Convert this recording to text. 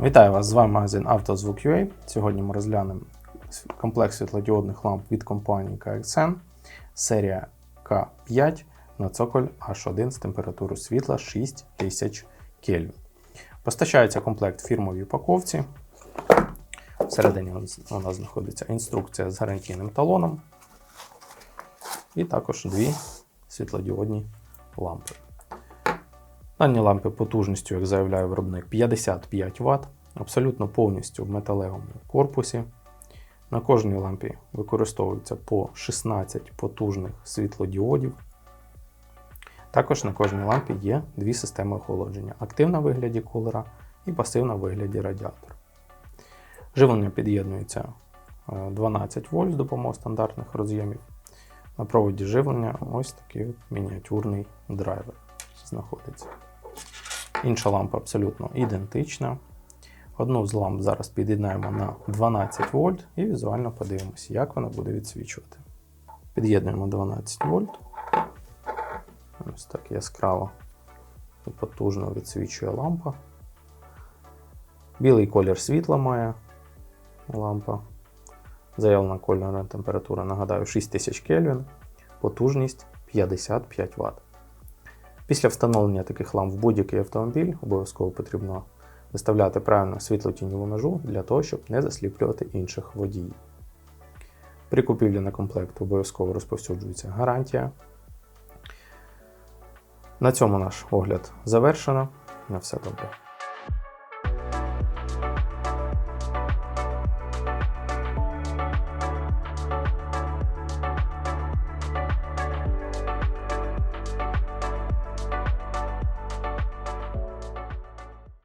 Вітаю вас! З вами магазин «Автозвук.UA». Сьогодні ми розглянемо комплект світлодіодних ламп від компанії KXN, серія К5 на цоколь H1 з температурою світла 6000 Кельвін. Постачається комплект в фірмовій упаковці. Всередині у нас знаходиться інструкція з гарантійним талоном. І також дві світлодіодні лампи. Дані лампи потужністю, як заявляє виробник, 55 Вт, абсолютно повністю в металевому корпусі. На кожній лампі використовується по 16 потужних світлодіодів. Також на кожній лампі є дві системи охолодження: активна в вигляді кулера і пасивна в вигляді радіатора. Живлення під'єднується е, 12 вольт з допомогою стандартних роз'ємів. На проводі живлення ось такий мініатюрний драйвер знаходиться. Інша лампа абсолютно ідентична. Одну з ламп зараз під'єднаємо на 12 вольт і візуально подивимося, як вона буде відсвічувати. Під'єднуємо 12 вольт. Ось так яскраво і потужно відсвічує лампа. Білий колір світла має лампа. Заявлена кольорна температура, нагадаю, 6000 Кельвін, потужність 55 Вт. Після встановлення таких ламп в будь-який автомобіль обов'язково потрібно виставляти правильно світло-тіньову межу для того, щоб не засліплювати інших водіїв. При купівлі на комплект обов'язково розповсюджується гарантія. На цьому наш огляд завершено. На все добре.